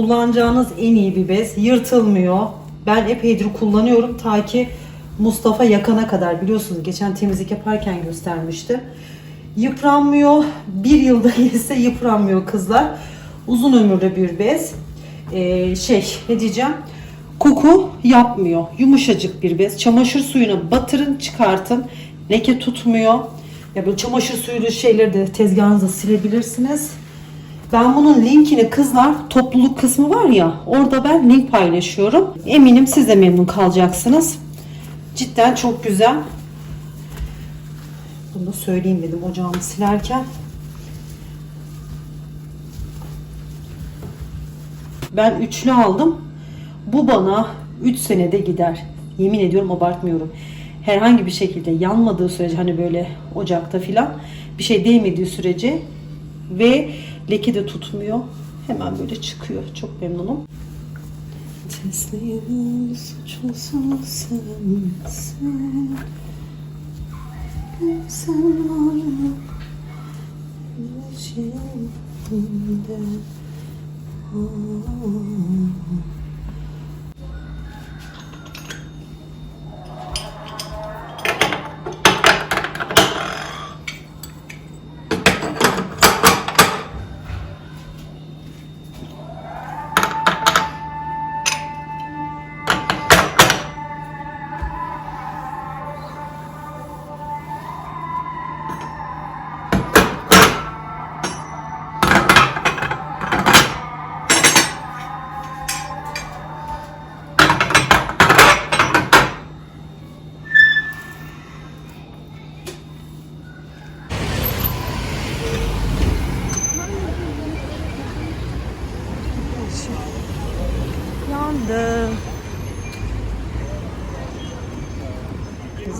Kullanacağınız en iyi bir bez. Yırtılmıyor. Ben epeydir kullanıyorum ta ki Mustafa yakana kadar biliyorsunuz geçen temizlik yaparken göstermişti. Yıpranmıyor. Bir yılda geçse yıpranmıyor kızlar. Uzun ömürlü bir bez. Ee, şey ne diyeceğim? Koku yapmıyor. Yumuşacık bir bez. Çamaşır suyuna batırın çıkartın. Leke tutmuyor. Ya böyle çamaşır suyuyla şeyleri de tezgahınıza silebilirsiniz. Ben bunun linkini kızlar topluluk kısmı var ya orada ben link paylaşıyorum. Eminim siz de memnun kalacaksınız. Cidden çok güzel. Bunu da söyleyeyim dedim ocağımı silerken. Ben üçlü aldım. Bu bana 3 senede gider. Yemin ediyorum abartmıyorum. Herhangi bir şekilde yanmadığı sürece hani böyle ocakta filan bir şey değmediği sürece ve leke de tutmuyor. Hemen böyle çıkıyor. Çok memnunum. Teslim suçlusun sensin. Sen varlık içinde. Yandı.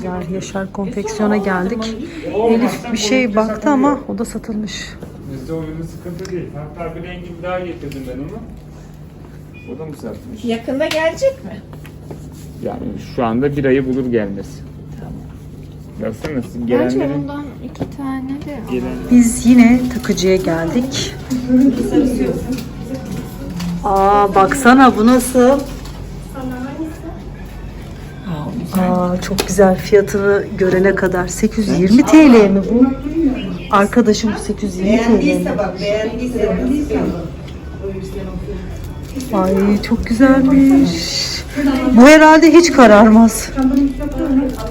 Bizler Yaşar Konfeksiyon'a geldik. Elif bir şey baktı ama o da satılmış. Bizde o ürün sıkıntı değil. Hatta bir rengini daha getirdim ben onu. O da mı satmış? Yakında gelecek mi? Yani şu anda bir ayı bulur gelmesi. Tamam. Baksana siz Bence gelenlerin... ondan iki tane de Gelen... Biz yine takıcıya geldik. Aa baksana bu nasıl? Aa çok güzel fiyatını görene kadar 820 TL mi bu? Arkadaşım bu 820 TL mi? bak beğendiyse Ay çok güzelmiş. Bu herhalde hiç kararmaz.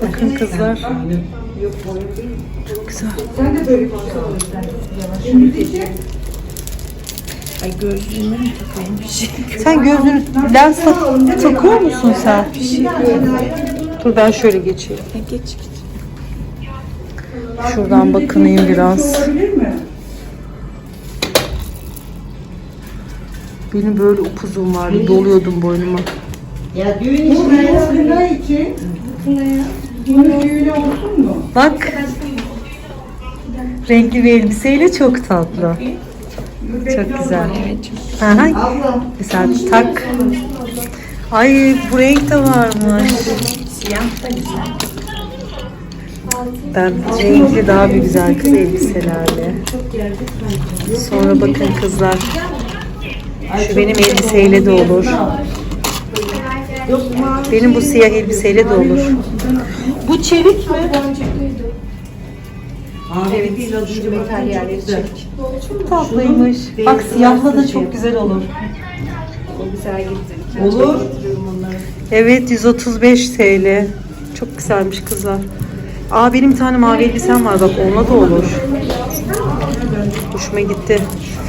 Bakın kızlar. Çok güzel. Ay gözlüğüme takayım bir şey? Sen gözünü lens tak- takıyor musun sen? Dur ben şöyle geçeyim. Geç git. Şuradan bakınayım biraz. Benim böyle upuzun vardı. Doluyordum boynuma. Ya düğün için hayatında için bunun düğünü olsun mu? Bak. Renkli bir elbiseyle çok tatlı. Çok güzel. Aha. Mesela tak. Ay bu renk de varmış. Siyah da güzel. Ben renkli daha bir güzel kız elbiselerle. Sonra bakın kızlar. Şu benim elbiseyle de olur. Benim bu siyah elbiseyle de olur. Bu çelik mi? evet adınca materyalleri çek. Çok tatlıymış. Bak siyahla da çok güzel olur. O güzel getir. Olur. Evet 135 TL. Çok güzelmiş kızlar. Aa benim bir tane mavi elbisem var bak onunla da olur. Hoşuma gitti.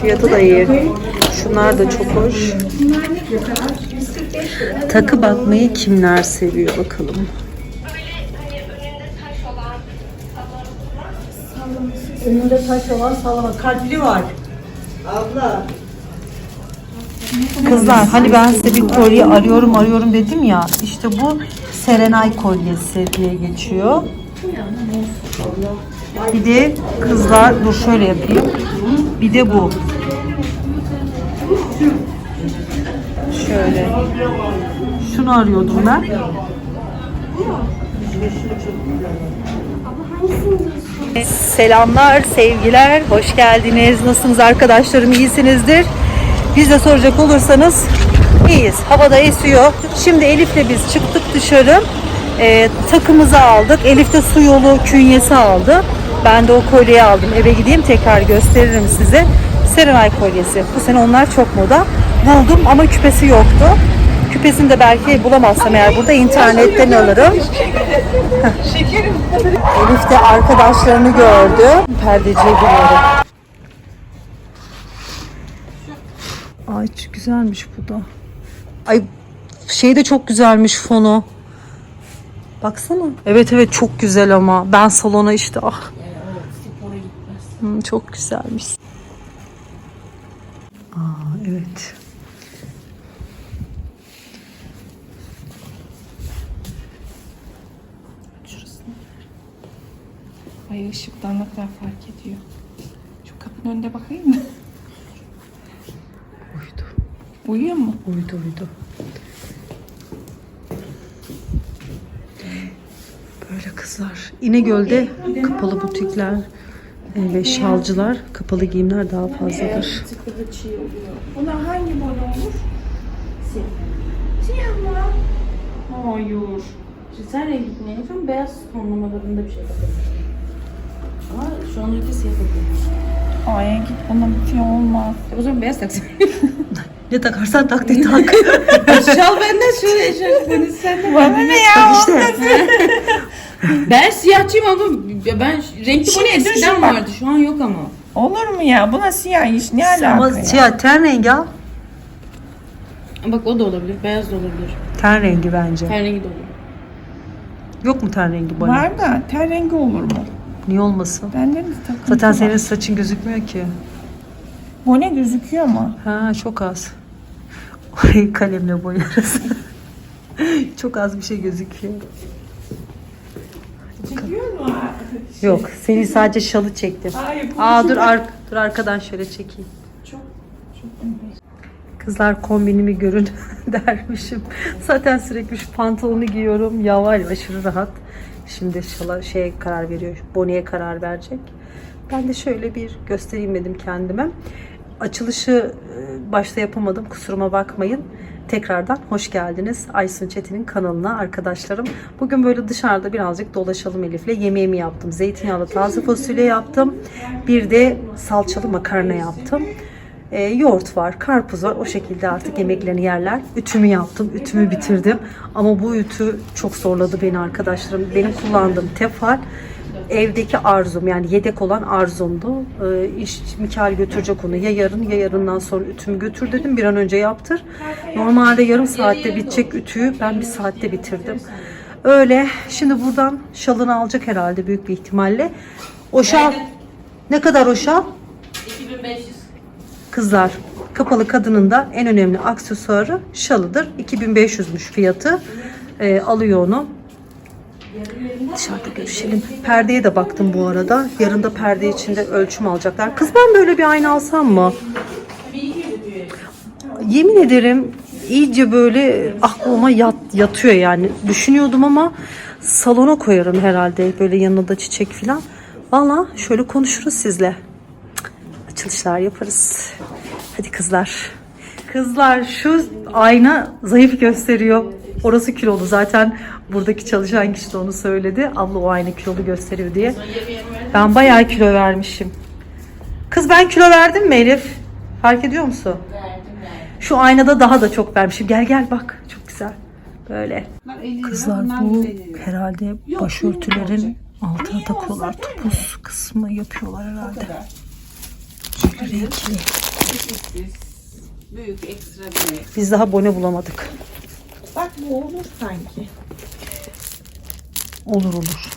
Fiyatı da iyi. Şunlar da çok hoş. Takı bakmayı kimler seviyor bakalım. Önünde taş olan sallama. Kalpli var. Abla Kızlar hani ben size bir kolye arıyorum arıyorum dedim ya. İşte bu Serenay kolyesi diye geçiyor. Bir de kızlar dur şöyle yapayım. Bir de bu. Şöyle. Şunu arıyordum ben. Selamlar, sevgiler, hoş geldiniz. Nasılsınız arkadaşlarım, iyisinizdir. Biz de soracak olursanız iyiyiz. Havada esiyor. Şimdi Elif'le biz çıktık dışarı. Ee, takımızı aldık. Elif de su yolu künyesi aldı. Ben de o kolyeyi aldım. Eve gideyim tekrar gösteririm size. Serenay kolyesi. Bu sene onlar çok moda. Buldum ama küpesi yoktu. Küpesini de belki bulamazsam eğer burada internetten alırım. Elif de arkadaşlarını gördü. Perdeciye giriyorum. Ay çok güzelmiş bu da. Ay şey de çok güzelmiş fonu. Baksana. Evet evet çok güzel ama. Ben salona işte ah. Hmm, çok güzelmiş. Aa evet. Ay ışıktan ne kadar fark ediyor. Şu kapının önünde bakayım mı? Uyuyor mu? Uydu uydu. Böyle kızlar. İnegöl'de kapalı butikler e, ve şalcılar, kapalı giyimler daha fazladır. Buna hangi boya olur? Siyah. Siyah mı? Hayır. Sen rengi ne yapıyorsun? Beyaz tonlamalarında bir şey takılmış. Ama şu an ülke siyah takılmış. Ay git buna bir şey olmaz. O zaman beyaz taksın. Ne takarsan tak de tak. Şal benden beni sen de. Bana ne ya? işte. Ben siyahçıyım ama ben renkli Şimdi boya eskiden düşün bak. vardı. Şu an yok ama. Olur mu ya? Buna siyah iş ne alaka Ama ya? siyah ten rengi al. Bak o da olabilir. Beyaz da olabilir. Ten rengi bence. Her rengi de olur. Yok mu ten rengi bana? Var da ten rengi olur mu? Niye olmasın? Bende mi takıntı Zaten var? senin saçın gözükmüyor ki. Bone gözüküyor ama. Ha çok az. Kalemle boyarız. çok az bir şey gözüküyor. Çekiyor mu? Yok, senin sadece şalı çektim. Hayır. Aa dur ar dur arkadan şöyle çekeyim. Çok çok Kızlar kombinimi görün dermişim. Zaten sürekli şu pantolonu giyiyorum. Ya var ya aşırı rahat. Şimdi şala şey karar veriyor. Boniye karar verecek. Ben de şöyle bir göstereyim dedim kendime. Açılışı e, başta yapamadım. Kusuruma bakmayın. Tekrardan hoş geldiniz Aysun Çetin'in kanalına arkadaşlarım. Bugün böyle dışarıda birazcık dolaşalım Elif'le. Yemeğimi yaptım. Zeytinyağlı taze fasulye yaptım. Bir de salçalı makarna yaptım. E, yoğurt var, karpuz var. O şekilde artık yemeklerini yerler. Ütümü yaptım, ütümü bitirdim. Ama bu ütü çok zorladı beni arkadaşlarım. Benim kullandığım tefal evdeki arzum yani yedek olan arzumdu. Ee, iş Mikael götürecek onu ya yarın ya yarından sonra ütümü götür dedim. Bir an önce yaptır. Normalde yarım saatte bitecek ütüyü ben bir saatte bitirdim. Öyle. Şimdi buradan şalını alacak herhalde büyük bir ihtimalle. O şal ne kadar o şal? 2500. Kızlar kapalı kadının da en önemli aksesuarı şalıdır. 2500'müş fiyatı. Ee, alıyor onu. Dışarıda görüşelim. Perdeye de baktım bu arada. Yarın da perde içinde ölçüm alacaklar. Kız ben böyle bir ayna alsam mı? Yemin ederim iyice böyle aklıma yat, yatıyor yani. Düşünüyordum ama salona koyarım herhalde. Böyle yanına da çiçek falan. Valla şöyle konuşuruz sizle açılışlar yaparız. Hadi kızlar. Kızlar şu ayna zayıf gösteriyor. Orası kilolu zaten buradaki çalışan kişi de onu söyledi. Abla o ayna kilolu gösteriyor diye. Ben bayağı kilo vermişim. Kız ben kilo verdim mi Elif? Fark ediyor musun? Şu aynada daha da çok vermişim. Gel gel bak çok güzel. Böyle. Kızlar bu herhalde başörtülerin altına takıyorlar. Topuz kısmı yapıyorlar herhalde. Renkli. Büyük ekstra büyük. Biz daha bone bulamadık. Bak bu olur sanki. Olur olur.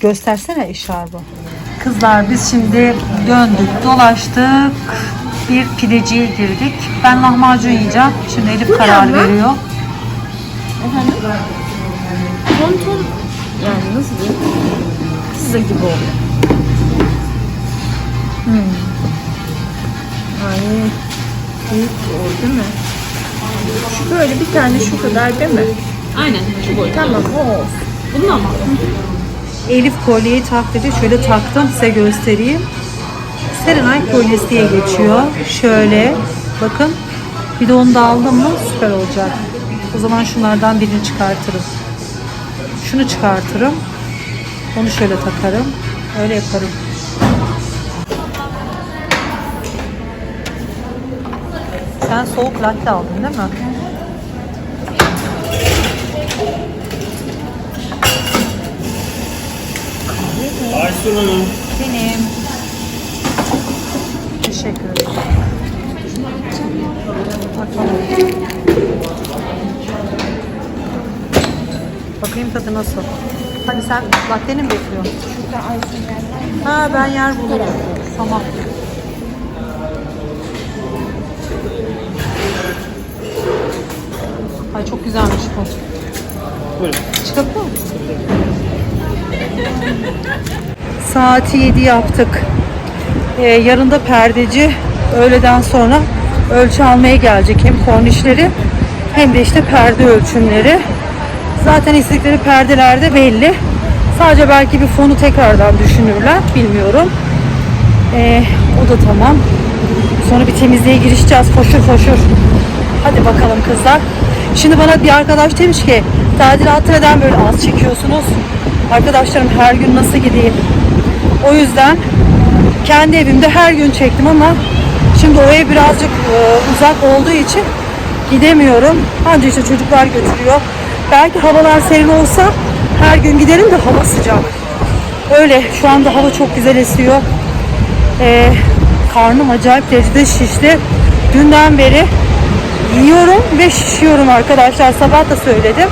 Göstersene eşarbı. Kızlar biz şimdi döndük, dolaştık. Bir pideciye girdik. Ben lahmacun yiyeceğim. Şimdi Elif karar veriyor. Ton ton. Yani nasıl diyeyim? Pizza gibi oluyor. Ay büyük o değil mi? Şu böyle bir tane şu kadar değil mi? Aynen şu boy. Tamam o. Bundan mı? Elif kolyeyi tak dedi. Şöyle taktım size göstereyim. Serenay kolyesi diye geçiyor. Şöyle bakın. Bir de onu da aldım mı süper olacak. O zaman şunlardan birini çıkartırım. Şunu çıkartırım. Onu şöyle takarım. Öyle yaparım. Sen soğuk latte aldın değil mi? Aysun Hanım. Benim. Teşekkür ederim. Bakayım tadı nasıl. Hadi sen latteni mi bekliyorsun? Ha ben yer bulurum. Tamam. Ay çok güzelmiş bu. Buyurun. Çıkabiliyor musun? Saati 7 yaptık. Ee, yarın da perdeci öğleden sonra ölçü almaya gelecek. Hem kornişleri hem de işte perde ölçümleri. Zaten istedikleri perdelerde belli. Sadece belki bir fonu tekrardan düşünürler. Bilmiyorum. Ee, o da tamam. Sonra bir temizliğe girişeceğiz. Foşur foşur. Hadi bakalım kızlar. Şimdi bana bir arkadaş demiş ki tadilatı neden böyle az çekiyorsunuz? Arkadaşlarım her gün nasıl gideyim? O yüzden kendi evimde her gün çektim ama şimdi o ev birazcık e, uzak olduğu için gidemiyorum. Anca işte çocuklar götürüyor. Belki havalar serin olsa her gün giderim de hava sıcak. Öyle şu anda hava çok güzel esiyor. Ee, karnım acayip derecede şişti. Dünden beri yiyorum ve şişiyorum arkadaşlar. Sabah da söyledim.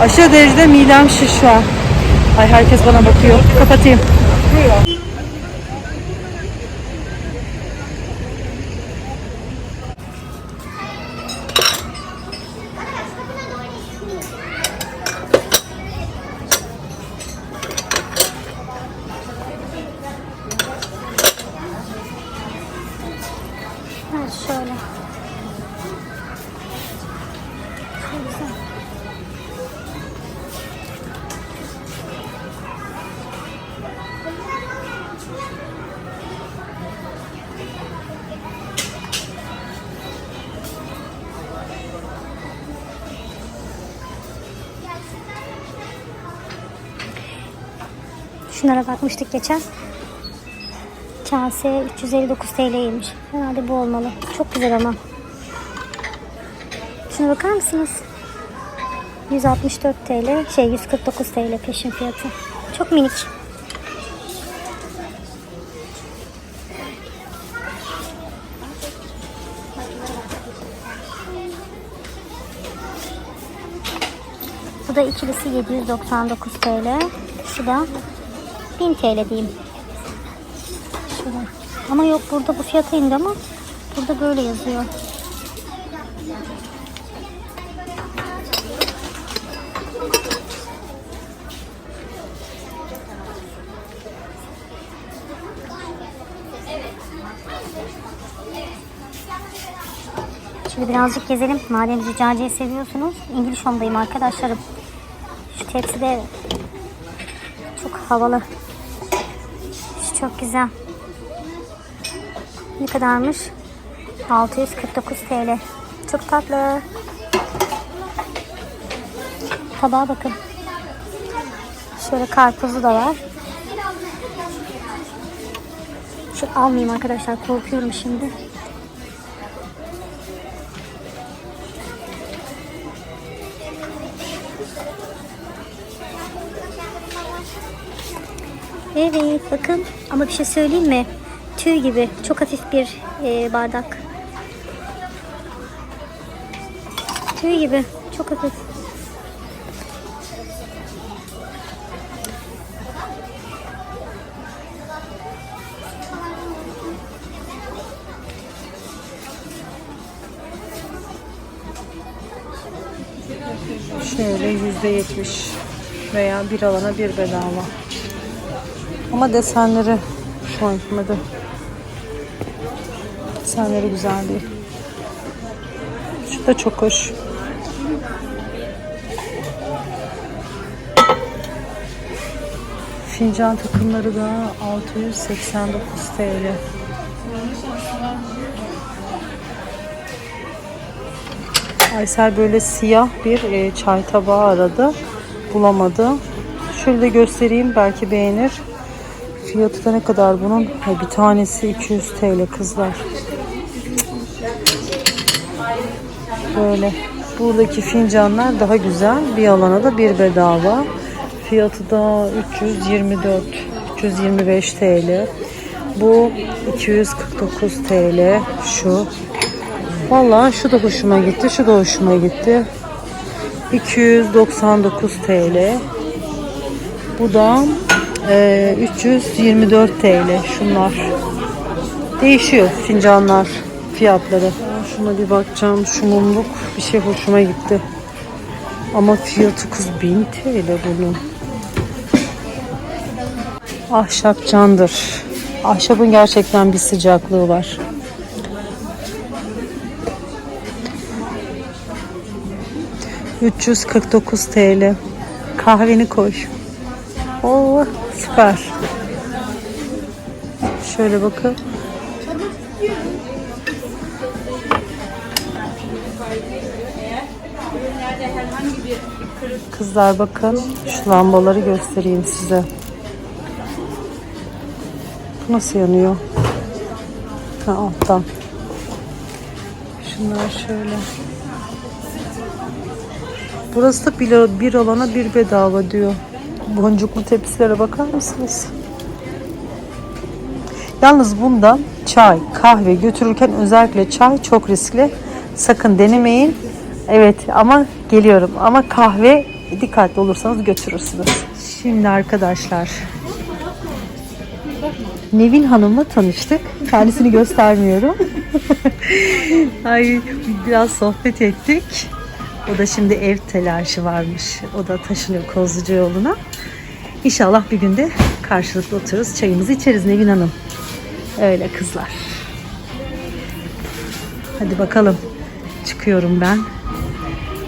Aşırı derecede midem şiş. Ay herkes bana bakıyor. Kapatayım. Şunlara bakmıştık geçen. Kase 359 TL'ymiş. Herhalde bu olmalı. Çok güzel ama. Şuna bakar mısınız? 164 TL, şey 149 TL peşin fiyatı. Çok minik. Bu da ikilisi 799 TL. Şu da 1000 TL diyeyim. Şurada. Ama yok burada bu fiyata indi ama burada böyle yazıyor. Şimdi birazcık gezelim. Madem züccaciye seviyorsunuz. İngiliz Home'dayım arkadaşlarım. Şu tepsi de çok havalı. Şu çok güzel. Ne kadarmış? 649 TL. Çok tatlı. Tabağa bakın. Şöyle karpuzu da var. Şu almayayım arkadaşlar. Korkuyorum şimdi. Evet bakın ama bir şey söyleyeyim mi? Tüy gibi çok hafif bir e, bardak. Tüy gibi çok hafif. Şöyle yüzde yetmiş veya bir alana bir bedava. Ama desenleri hoşuma gitmedi. Desenleri güzel değil. Şu da çok hoş. Fincan takımları da 689 TL. Aysel böyle siyah bir e, çay tabağı aradı. Bulamadı. Şöyle göstereyim belki beğenir. Fiyatı da ne kadar bunun? Ha, bir tanesi 200 TL kızlar. Böyle. Buradaki fincanlar daha güzel. Bir alana da bir bedava. Fiyatı da 324 325 TL. Bu 249 TL. Şu. Vallahi şu da hoşuma gitti. Şu da hoşuma gitti. 299 TL. Bu da e, 324 TL. Şunlar. Değişiyor fincanlar fiyatları. Şuna bir bakacağım. Şu mumluk bir şey hoşuma gitti. Ama fiyatı kız 1000 TL bunun. Ahşap candır. Ahşabın gerçekten bir sıcaklığı var. ...349 TL. Kahveni koy. Oo, süper. Şöyle bakın. Kızlar bakın şu lambaları göstereyim size. Bu nasıl yanıyor? Ha, alttan. Şunlar şöyle. Burası da bir, bir alana bir bedava diyor. Boncuklu tepsilere bakar mısınız? Yalnız bunda çay, kahve götürürken özellikle çay çok riskli. Sakın denemeyin. Evet ama geliyorum. Ama kahve dikkatli olursanız götürürsünüz. Şimdi arkadaşlar Nevin Hanım'la tanıştık. Kendisini göstermiyorum. Ay biraz sohbet ettik. O da şimdi ev telaşı varmış. O da taşınıyor Kozluca yoluna. İnşallah bir günde karşılıklı otururuz. Çayımızı içeriz Nevin Hanım. Öyle kızlar. Hadi bakalım. Çıkıyorum ben.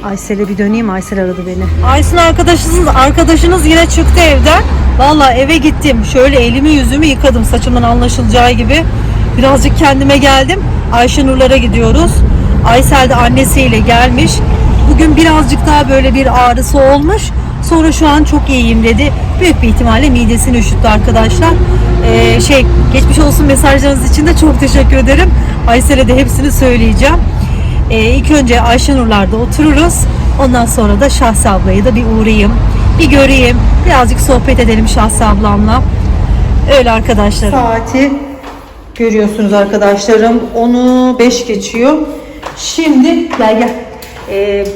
Aysel'e bir döneyim. Aysel aradı beni. Aysel arkadaşınız, arkadaşınız yine çıktı evden. Valla eve gittim. Şöyle elimi yüzümü yıkadım saçımdan anlaşılacağı gibi. Birazcık kendime geldim. Ayşenurlara gidiyoruz. Aysel de annesiyle gelmiş. Bugün birazcık daha böyle bir ağrısı olmuş. Sonra şu an çok iyiyim dedi. Büyük bir ihtimalle midesini üşüttü arkadaşlar. Ee, şey geçmiş olsun mesajlarınız için de çok teşekkür ederim. Aysel'e de hepsini söyleyeceğim. Ee, ilk önce Ayşenurlar'da otururuz. Ondan sonra da Şahsi ablayı da bir uğrayayım. Bir göreyim. Birazcık sohbet edelim Şahsi ablamla. Öyle arkadaşlar. Saati görüyorsunuz arkadaşlarım. Onu 5 geçiyor. Şimdi gel gel. Ee,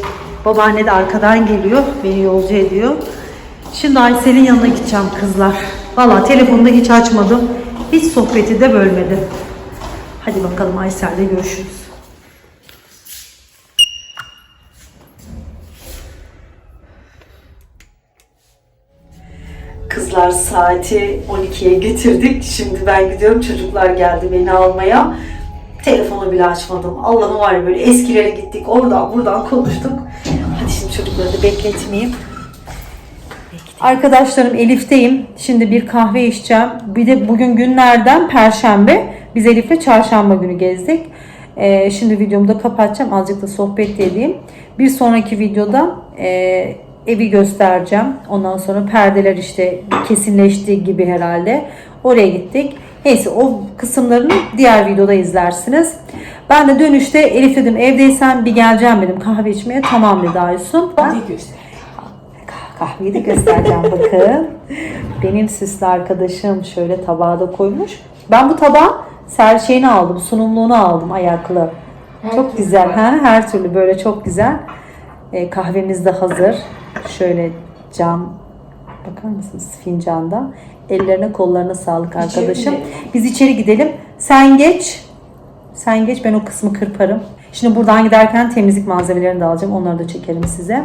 babaanne de arkadan geliyor. Beni yolcu ediyor. Şimdi Aysel'in yanına gideceğim kızlar. Valla telefonda hiç açmadım. Hiç sohbeti de bölmedim. Hadi bakalım Aysel'de görüşürüz. Kızlar saati 12'ye getirdik. Şimdi ben gidiyorum. Çocuklar geldi beni almaya. Telefonu bile açmadım. Allah'ım var ya böyle eskilere gittik. Oradan buradan konuştuk. Hadi şimdi çocukları da bekletmeyeyim. Arkadaşlarım Elif'teyim. Şimdi bir kahve içeceğim. Bir de bugün günlerden Perşembe. Biz Elif'le çarşamba günü gezdik. Ee, şimdi videomu da kapatacağım. Azıcık da sohbet de edeyim. Bir sonraki videoda e, evi göstereceğim. Ondan sonra perdeler işte kesinleştiği gibi herhalde. Oraya gittik. Neyse o kısımlarını diğer videoda izlersiniz. Ben de dönüşte Elif dedim evdeysen bir geleceğim dedim kahve içmeye. Tamam dedi Aysun. Ben Kah- kahveyi de göstereceğim bakın. Benim süslü arkadaşım şöyle tabağa da koymuş. Ben bu tabağı ser şeyini aldım, sunumluğunu aldım ayaklı. çok güzel ha her türlü böyle çok güzel. E, kahvemiz de hazır. Şöyle cam bakar mısınız fincanda. Ellerine kollarına sağlık arkadaşım. Biz içeri gidelim. Sen geç. Sen geç ben o kısmı kırparım. Şimdi buradan giderken temizlik malzemelerini de alacağım. Onları da çekerim size.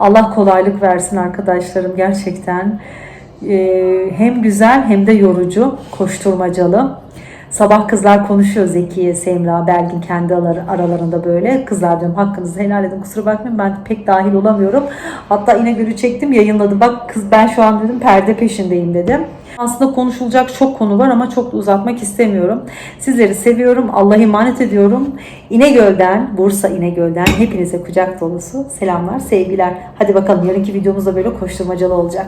Allah kolaylık versin arkadaşlarım gerçekten. Ee, hem güzel hem de yorucu, koşturmacalı. Sabah kızlar konuşuyor Zekiye, Semra, Belgin kendi araları- aralarında böyle. Kızlar diyorum hakkınızı helal edin kusura bakmayın ben pek dahil olamıyorum. Hatta İnegöl'ü çektim yayınladım. Bak kız ben şu an dedim perde peşindeyim dedim. Aslında konuşulacak çok konu var ama çok da uzatmak istemiyorum. Sizleri seviyorum. Allah'a emanet ediyorum. İnegöl'den, Bursa İnegöl'den hepinize kucak dolusu selamlar, sevgiler. Hadi bakalım yarınki videomuz da böyle koşturmacalı olacak.